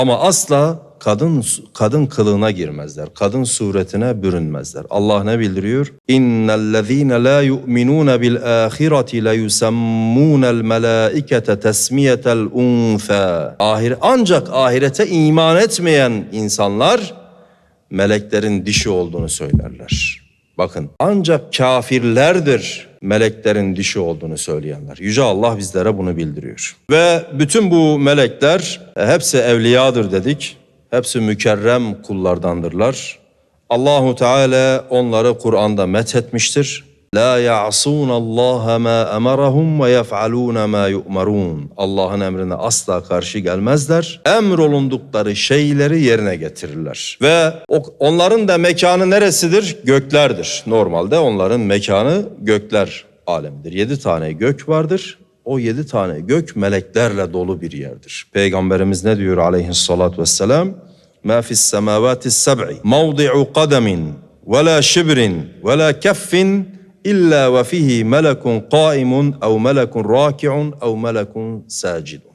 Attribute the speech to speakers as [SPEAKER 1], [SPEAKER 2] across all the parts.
[SPEAKER 1] Ama asla kadın kadın kılığına girmezler. Kadın suretine bürünmezler. Allah ne bildiriyor? İnnellezîne lâ yu'minûne bil âhireti le yusemmunel melâikete tesmiyetel unfâ. Ahir, ancak ahirete iman etmeyen insanlar meleklerin dişi olduğunu söylerler. Bakın ancak kafirlerdir meleklerin dişi olduğunu söyleyenler. Yüce Allah bizlere bunu bildiriyor. Ve bütün bu melekler e, hepsi evliyadır dedik. Hepsi mükerrem kullardandırlar. Allahu Teala onları Kur'an'da methetmiştir. La ya'sun Allah ma emarahum ve yef'alun ma yu'marun. Allah'ın emrine asla karşı gelmezler. Emrolundukları şeyleri yerine getirirler. Ve onların da mekanı neresidir? Göklerdir. Normalde onların mekanı gökler alemidir. Yedi tane gök vardır. O yedi tane gök meleklerle dolu bir yerdir. Peygamberimiz ne diyor aleyhissalatu vesselam? Semavati seb'i mevdi'u kademin ve la şibrin ve la keffin illa ve fihi melekun qaimun ev melekun raki'un ev melekun sacidun.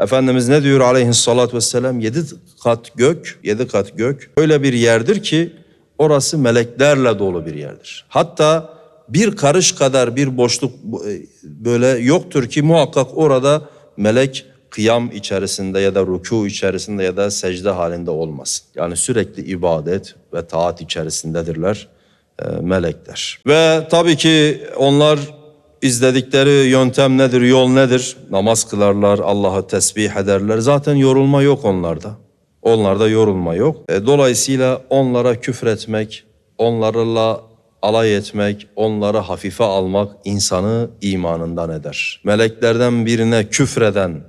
[SPEAKER 1] Efendimiz ne diyor aleyhissalatü vesselam? Yedi kat gök, yedi kat gök öyle bir yerdir ki orası meleklerle dolu bir yerdir. Hatta bir karış kadar bir boşluk e, böyle yoktur ki muhakkak orada melek kıyam içerisinde ya da ruku içerisinde ya da secde halinde olmasın. Yani sürekli ibadet ve taat içerisindedirler melekler. Ve tabii ki onlar izledikleri yöntem nedir, yol nedir? Namaz kılarlar, Allah'ı tesbih ederler. Zaten yorulma yok onlarda. Onlarda yorulma yok. E, dolayısıyla onlara küfretmek, onlarla alay etmek, onları hafife almak insanı imanından eder. Meleklerden birine küfreden,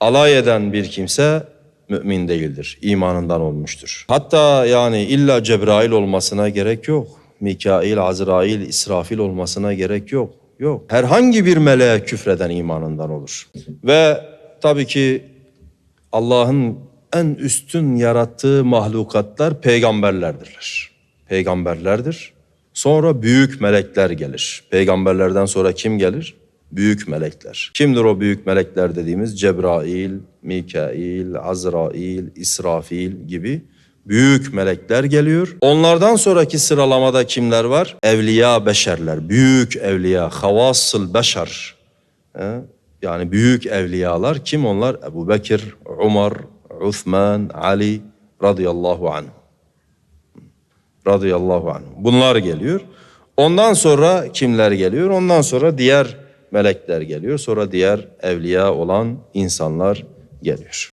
[SPEAKER 1] alay eden bir kimse mümin değildir. imanından olmuştur. Hatta yani illa Cebrail olmasına gerek yok. Mikail, Azrail, İsrafil olmasına gerek yok. Yok. Herhangi bir meleğe küfreden imanından olur. Ve tabii ki Allah'ın en üstün yarattığı mahlukatlar peygamberlerdirler. Peygamberlerdir. Sonra büyük melekler gelir. Peygamberlerden sonra kim gelir? Büyük melekler. Kimdir o büyük melekler dediğimiz? Cebrail, Mikail, Azrail, İsrafil gibi büyük melekler geliyor. Onlardan sonraki sıralamada kimler var? Evliya beşerler, büyük evliya, havasıl beşer. Yani büyük evliyalar kim onlar? Ebu Bekir, Umar, Uthman, Ali radıyallahu anh. Radıyallahu anh. Bunlar geliyor. Ondan sonra kimler geliyor? Ondan sonra diğer melekler geliyor. Sonra diğer evliya olan insanlar geliyor.